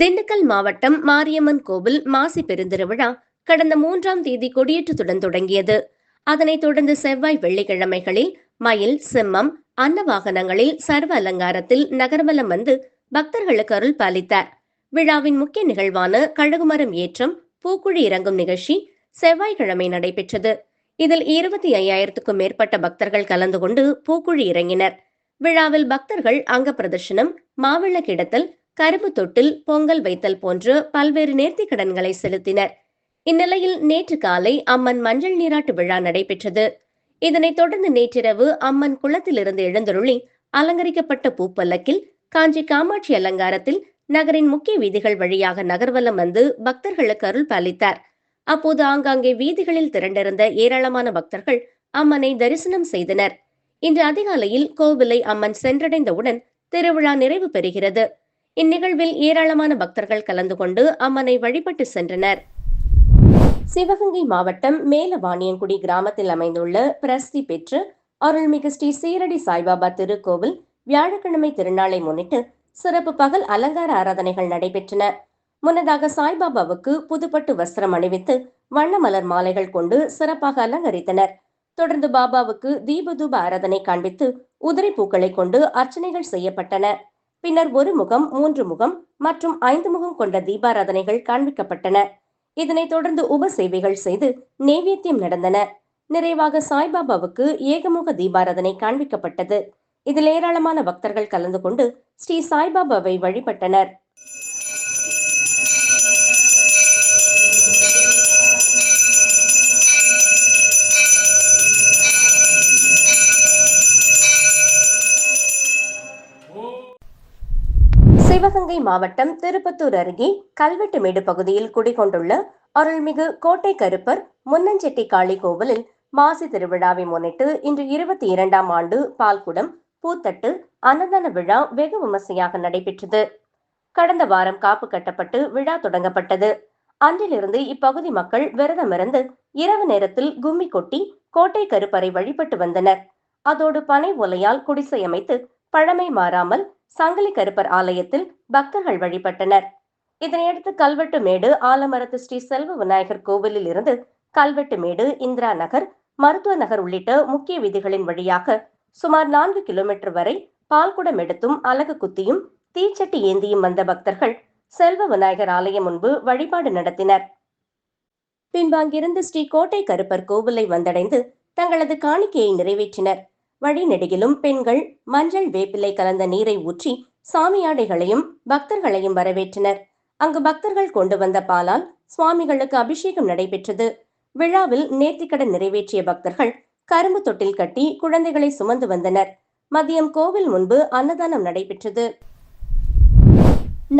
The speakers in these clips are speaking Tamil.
திண்டுக்கல் மாவட்டம் மாரியம்மன் கோவில் மாசி பெருந்திருவிழா கடந்த மூன்றாம் தேதி கொடியேற்றத்துடன் தொடங்கியது. அதனைத் தொடர்ந்து செவ்வாய் வெள்ளிக்கிழமைகளில் மயில் சிம்மம் அன்ன வாகனங்களில் சர்வ அலங்காரத்தில் நகர்வலம் வந்து பக்தர்களுக்கு அருள் பாலித்தார். விழாவின் முக்கிய நிகழ்வான கழுகுமரம் ஏற்றம் பூக்குழி இறங்கும் நிகழ்ச்சி செவ்வாய்க்கிழமை நடைபெற்றது. இதில் இருபத்தி ஐயாயிரத்துக்கும் மேற்பட்ட பக்தர்கள் கலந்து கொண்டு பூக்குழி இறங்கினர். விழாவில் பக்தர்கள் அங்க பிரதர்ஷனம் மாவிளக்கிடத்தல் கரும்பு தொட்டில் பொங்கல் வைத்தல் போன்று பல்வேறு நேர்த்தி கடன்களை செலுத்தினர். இந்நிலையில் நேற்று காலை அம்மன் மஞ்சள் நீராட்டு விழா நடைபெற்றது. இதனைத் தொடர்ந்து நேற்றிரவு அம்மன் குளத்திலிருந்து எழுந்தருளி அலங்கரிக்கப்பட்ட பூப்பல்லக்கில் காஞ்சி காமாட்சி அலங்காரத்தில் நகரின் முக்கிய வீதிகள் வழியாக நகர்வலம் வந்து பக்தர்களுக்கு அருள் பாலித்தார். அப்போது ஆங்காங்கே வீதிகளில் திரண்டிருந்த ஏராளமான பக்தர்கள் அம்மனை தரிசனம் செய்தனர். இன்று அதிகாலையில் கோவிலை அம்மன் சென்றடைந்தவுடன் திருவிழா நிறைவு பெறுகிறது. இந்நிகழ்வில் ஏராளமான பக்தர்கள் கலந்து கொண்டு அம்மனை வழிபட்டு சென்றனர். சிவகங்கை மாவட்டம் மேலவாணியங்குடி கிராமத்தில் அமைந்துள்ள பிரசித்தி பெற்று அருள்மிகு ஸ்ரீ சீரடி சாய்பாபா திருக்கோவில் வியாழக்கிழமை திருநாளை முன்னிட்டு சிறப்பு பகல் அலங்கார ஆராதனைகள் நடைபெற்றன. முன்னதாக சாய்பாபாவுக்கு புதுப்பட்டு வஸ்திரம் அணிவித்து வண்ண மலர் மாலைகள் கொண்டு சிறப்பாக அலங்கரித்தனர். தொடர்ந்து பாபாவுக்கு தீபதூப ஆராதனை காண்பித்து உதிரி பூக்களை கொண்டு அர்ச்சனைகள் செய்யப்பட்டன. பின்னர் ஒரு முகம் மூன்று முகம் மற்றும் ஐந்து முகம் கொண்ட தீபாராதனைகள் காண்பிக்கப்பட்டன. இதனைத் தொடர்ந்து உப சேவைகள் செய்து நெய்வேத்தியம் நடந்தன. நிறைவாக சாய்பாபாவுக்கு ஏகமுக தீபாராதனை காண்பிக்கப்பட்டது. இதில் ஏராளமான பக்தர்கள் கலந்து கொண்டு ஸ்ரீ சாய்பாபாவை வழிபட்டனர். சிவகங்கை மாவட்டம் திருப்பத்தூர் அருகே கல்வெட்டுமேடு பகுதியில் குடிகொண்டுள்ள அருள்மிகு கோட்டை கருப்பர் முன்னஞ்செட்டி காளி கோவிலில் மாசி திருவிழாவை முன்னிட்டு இன்று இருபத்தி இரண்டாம் ஆண்டு பால்குடம் பூத்தட்டு அன்னதான விழா வெகு விமர்சையாக நடைபெற்றது. கடந்த வாரம் காப்பு கட்டப்பட்டு விழா தொடங்கப்பட்டது. அன்றிலிருந்து இப்பகுதி மக்கள் விரதமிருந்து இரவு நேரத்தில் கும்மி கொட்டி கோட்டை கருப்பரை வழிபட்டு வந்தனர். அதோடு பனை ஒலையால் குடிசை அமைத்து பழமை மாறாமல் சங்கிலி கருப்பர் ஆலயத்தில் பக்தர்கள் வழிபட்டனர். இதனையடுத்து கல்வெட்டு மேடு ஆலமரத்து ஸ்ரீ செல்வ விநாயகர் கோவிலில் இருந்து கல்வெட்டு மேடு இந்திரா நகர் மருத்துவ நகர் உள்ளிட்ட முக்கிய வீதிகளின் வழியாக சுமார் நான்கு கிலோமீட்டர் வரை பால்குடம் எடுத்தும் அலகு குத்தியும் தீச்சட்டி ஏந்தியும் வந்த பக்தர்கள் செல்வ விநாயகர் ஆலயம் முன்பு வழிபாடு நடத்தினர். பின்பு அங்கிருந்து ஸ்ரீ கோட்டை கருப்பர் கோவிலை வந்தடைந்து தங்களது காணிக்கையை நிறைவேற்றினர். வழிநெடுகிலும் பெண்கள் மஞ்சள் வேப்பிலை கலந்த நீரை ஊற்றி சாமியாடைகளையும் பக்தர்களையும் வரவேற்றனர். அங்கு பக்தர்கள் கொண்டு வந்த பாலால் சுவாமிகளுக்கு அபிஷேகம் நடைபெற்றது. விழாவில் நேர்த்திக்கடன் நிறைவேற்றிய பக்தர்கள் கரும்பு தொட்டில் கட்டி குழந்தைகளை சுமந்து வந்தனர். மதியம் கோவில் முன்பு அன்னதானம் நடைபெற்றது.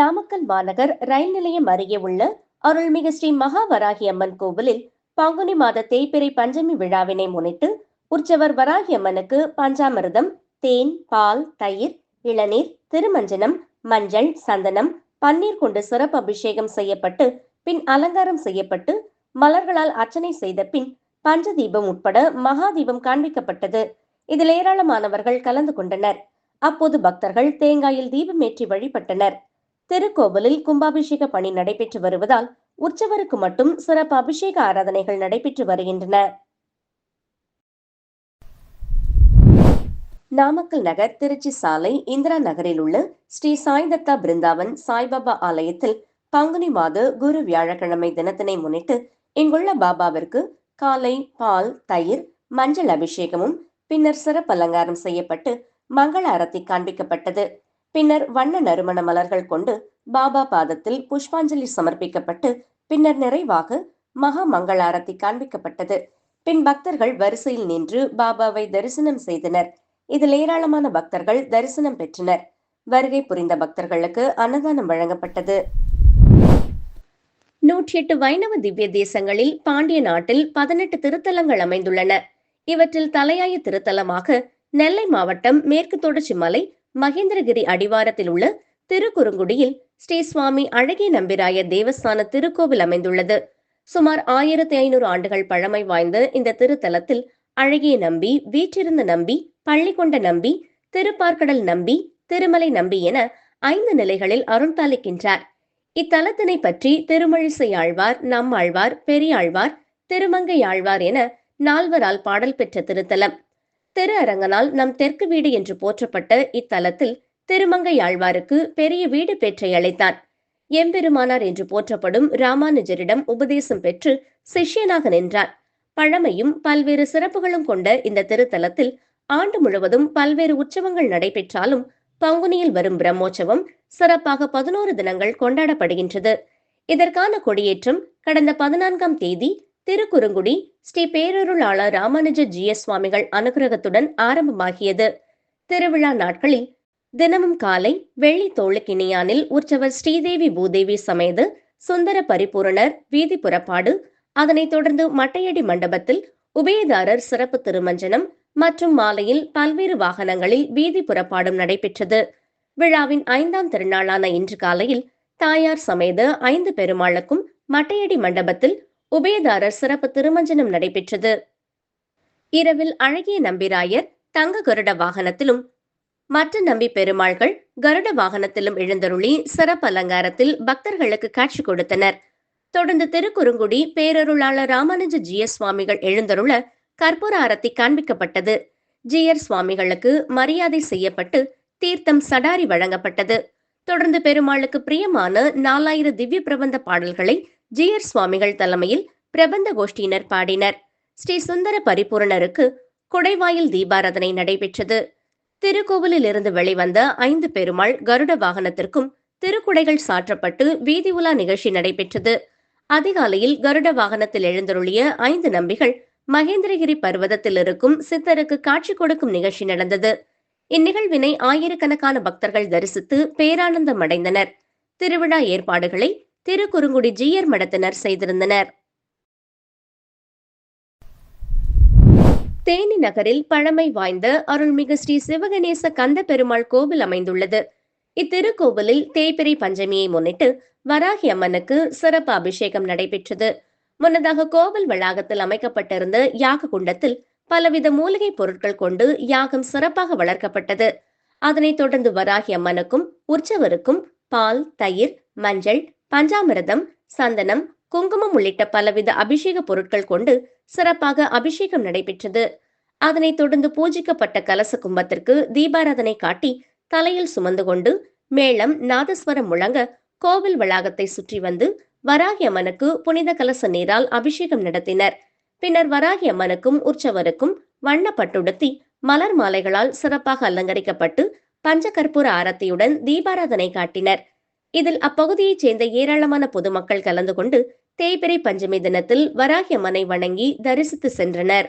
நாமக்கல் மாநகர் ரயில் நிலையம் அருகே உள்ள அருள்மிகு ஸ்ரீ மகாவராகி அம்மன் கோவிலில் பங்குனி மாத தேய்பிறை பஞ்சமி விழாவினை முன்னிட்டு உற்சவர் வராகியம்மனுக்கு பஞ்சாமிரதம் பஞ்சாமிர்தம் தேன் பால் தயிர் இளநீர் திருமஞ்சனம் மஞ்சள் சந்தனம் பன்னீர் கொண்டு சிறப்பு அபிஷேகம் செய்யப்பட்டு பின் அலங்காரம் செய்யப்பட்டு மலர்களால் அர்ச்சனை செய்த பின் பஞ்சதீபம் உட்பட மகாதீபம் காண்பிக்கப்பட்டது. இதில் ஏராளமானவர்கள் கலந்து கொண்டனர். அப்போது பக்தர்கள் தேங்காயில் தீபமேற்றி வழிபட்டனர். திருக்கோவிலில் கும்பாபிஷேக பணி நடைபெற்று வருவதால் உற்சவருக்கு மட்டும் சிறப்பு அபிஷேக ஆராதனைகள் நடைபெற்று வருகின்றன. நாமக்கல் நகர் திருச்சி சாலை இந்திரா நகரில் உள்ள ஸ்ரீ சாய்தத்தா பிருந்தாவன் சாய்பாபா ஆலயத்தில் பங்குனி மாத குரு வியாழக்கிழமை தினத்தினை முன்னிட்டு இங்குள்ள பாபாவிற்கு காலை பால் தயிர் மஞ்சள் அபிஷேகமும் பின்னர் சிறப்பு அலங்காரம் செய்யப்பட்டு மங்கள அரத்தி காண்பிக்கப்பட்டது. பின்னர் வண்ண நறுமண மலர்கள் கொண்டு பாபா பாதத்தில் புஷ்பாஞ்சலி சமர்ப்பிக்கப்பட்டு பின்னர் நிறைவாக மகா மங்கள அரத்தி காண்பிக்கப்பட்டது. பின் பக்தர்கள் வரிசையில் நின்று பாபாவை தரிசனம் செய்தனர். இதில் ஏராளமான பக்தர்கள் தரிசனம் பெற்றனர். வருகை புரிந்த பக்தர்களுக்கு அன்னதானம் வழங்கப்பட்டது. நூற்றி எட்டு வைணவ திவ்ய தேசங்களில் பாண்டிய நாட்டில் பதினெட்டு திருத்தலங்கள் அமைந்துள்ளன. இவற்றில் தலையாய திருத்தலமாக நெல்லை மாவட்டம் மேற்கு தொடர்ச்சி மலை மகேந்திரகிரி அடிவாரத்தில் உள்ள திருக்குறுங்குடியில் ஸ்ரீ சுவாமி அழகிய நம்பிராய தேவஸ்தான திருக்கோவில் அமைந்துள்ளது. சுமார் ஆயிரத்தி ஐநூறு ஆண்டுகள் பழமை வாய்ந்த இந்த திருத்தலத்தில் அழகிய நம்பி வீற்றிருந்த நம்பி பள்ளிக்கொண்ட நம்பி திருப்பார்க்கடல் நம்பி திருமலை நம்பி என ஐந்து நிலைகளில் அருள்பாலிக்கின்றார் இத்தலத்தினை பற்றி திருமழிசை ஆழ்வார் நம்மாழ்வார் பெரியாழ்வார் திருமங்கை ஆழ்வார் என நால்வரால் பாடல் பெற்ற திருத்தலம். திரு அரங்கனால் நம் தெற்கு வீடு என்று போற்றப்பட்ட இத்தலத்தில் திருமங்கை ஆழ்வாருக்கு பெரிய வீடு பெற்றை அழைத்தான் எம்பெருமானார் என்று போற்றப்படும் ராமானுஜரிடம் உபதேசம் பெற்று சிஷ்யனாக நின்றார். பழமையும் பல்வேறு சிறப்புகளும் கொண்ட இந்த திருத்தலத்தில் ஆண்டு முழுவதும் பல்வேறு உற்சவங்கள் நடைபெற்றாலும் பங்குனியில் வரும் பிரம்மோற்சவம் சிறப்பாக பதினோரு தினங்கள் கொண்டாடப்படுகின்றது. இதற்கான கொடியேற்றம் கடந்த பதினான்காம் தேதி திருக்குறுங்குடி ஸ்ரீ பேரருளாளர் ராமானுஜ ஜி எஸ் சுவாமிகள் அனுகிரகத்துடன் ஆரம்பமாகியது. திருவிழா நாட்களில் தினமும் காலை வெள்ளி தோளுக்கிணியானில் உற்சவர் ஸ்ரீதேவி பூதேவி சமேத சுந்தர பரிபூரணர் வீதி புறப்பாடு அதனைத் தொடர்ந்து மட்டையடி மண்டபத்தில் உபயதாரர் சிறப்பு திருமஞ்சனம் மற்றும் மாலையில் பல்வேறு வாகனங்களில் வீதி புறப்பாடும் நடைபெற்றது. விழாவின் ஐந்தாம் திருநாளான இன்று காலையில் தாயார் சமேத ஐந்து பெருமாளுக்கும் மட்டையடி மண்டபத்தில் உபயதாரர் சிறப்பு திருமஞ்சனம் நடைபெற்றது. இரவில் அழகிய நம்பிராயர் தங்க கருட வாகனத்திலும் மற்ற நம்பி பெருமாள்கள் கருட வாகனத்திலும் எழுந்தருளி சிறப்பு அலங்காரத்தில் பக்தர்களுக்கு காட்சி கொடுத்தனர். தொடர்ந்து திருக்குறுங்குடி பேரருளாளர் ராமானுஜ ஜிய சுவாமிகள் எழுந்தருள கற்பூர அரத்தி காண்பிக்கப்பட்டது. ஜிஆர் சுவாமிகளுக்கு மரியாதை செய்யப்பட்டு தீர்த்தம் சடாரி வழங்கப்பட்டது. தொடர்ந்து பெருமாளுக்கு பிரியமான நாலாயிர திவ்ய பிரபந்த பாடல்களை ஜியர் சுவாமிகள் தலைமையில் பிரபந்த கோஷ்டியினர் பாடினர். ஸ்ரீ சுந்தர பரிபூரணருக்கு குடைவாயில் தீபாராதனை நடைபெற்றது. திருக்கோவிலில் இருந்து வெளிவந்த ஐந்து பெருமாள் கருட வாகனத்திற்கும் திருக்குடைகள் சாற்றப்பட்டு வீதி உலா நிகழ்ச்சி நடைபெற்றது. அதிகாலையில் கருட வாகனத்தில் எழுந்தருளிய ஐந்து நம்பிகள் மகேந்திரகிரி பர்வதத்தில் இருக்கும் சித்தருக்கு காட்சி கொடுக்கும் நிகழ்ச்சி நடந்தது. இந்நிகழ்வினை ஆயிரக்கணக்கான பக்தர்கள் தரிசித்து பேரானந்தம் அடைந்தனர். திருவிழா ஏற்பாடுகளை திருக்குறுங்குடி ஜீயர் மடத்தினர் செய்திருந்தனர். தேனி நகரில் பழமை வாய்ந்த அருள்மிகு ஸ்ரீ சிவகணேச கந்த பெருமாள் கோவில் அமைந்துள்ளது. இத்திருக்கோவிலில் தேய்பிரை பஞ்சமியை முன்னிட்டு வராகி அம்மனுக்கு சிறப்பு அபிஷேகம் நடைபெற்றது. முன்னதாக கோவில் வளாகத்தில் அமைக்கப்பட்டிருந்த யாக குண்டத்தில் பலவித மூலிகை பொருட்கள் கொண்டு யாகம் சிறப்பாக வளர்க்கப்பட்டது. அதனைத் தொடர்ந்து வராகி அம்மனுக்கும் உற்சவருக்கும் பால் தயிர் மஞ்சள் பஞ்சாமிரதம் சந்தனம் குங்குமம் உள்ளிட்ட பலவித அபிஷேக பொருட்கள் கொண்டு சிறப்பாக அபிஷேகம் நடைபெற்றது. அதனைத் தொடர்ந்து பூஜிக்கப்பட்ட கலச கும்பத்திற்கு தீபாராதனை காட்டி தலையில் சுமந்து கொண்டு மேளம் நாதஸ்வரம் முழங்க கோவில் வளாகத்தை சுற்றி வந்து வராகி அம்மனுக்கு புனித கலச நீரால் அபிஷேகம் நடத்தினர். பின்னர் வராகி அம்மனுக்கும் உற்சவருக்கும் வண்ணப்பட்டுடுத்தி மலர் மாலைகளால் சிறப்பாக அலங்கரிக்கப்பட்டு பஞ்சகற்பூர ஆரத்தியுடன் தீபாராதனை காட்டினர். இதில் அப்பகுதியைச் சேர்ந்த ஏராளமான பொதுமக்கள் கலந்து கொண்டு தேய்பிரை பஞ்சமி தினத்தில் வராகி அம்மனை வணங்கி தரிசித்து சென்றனர்.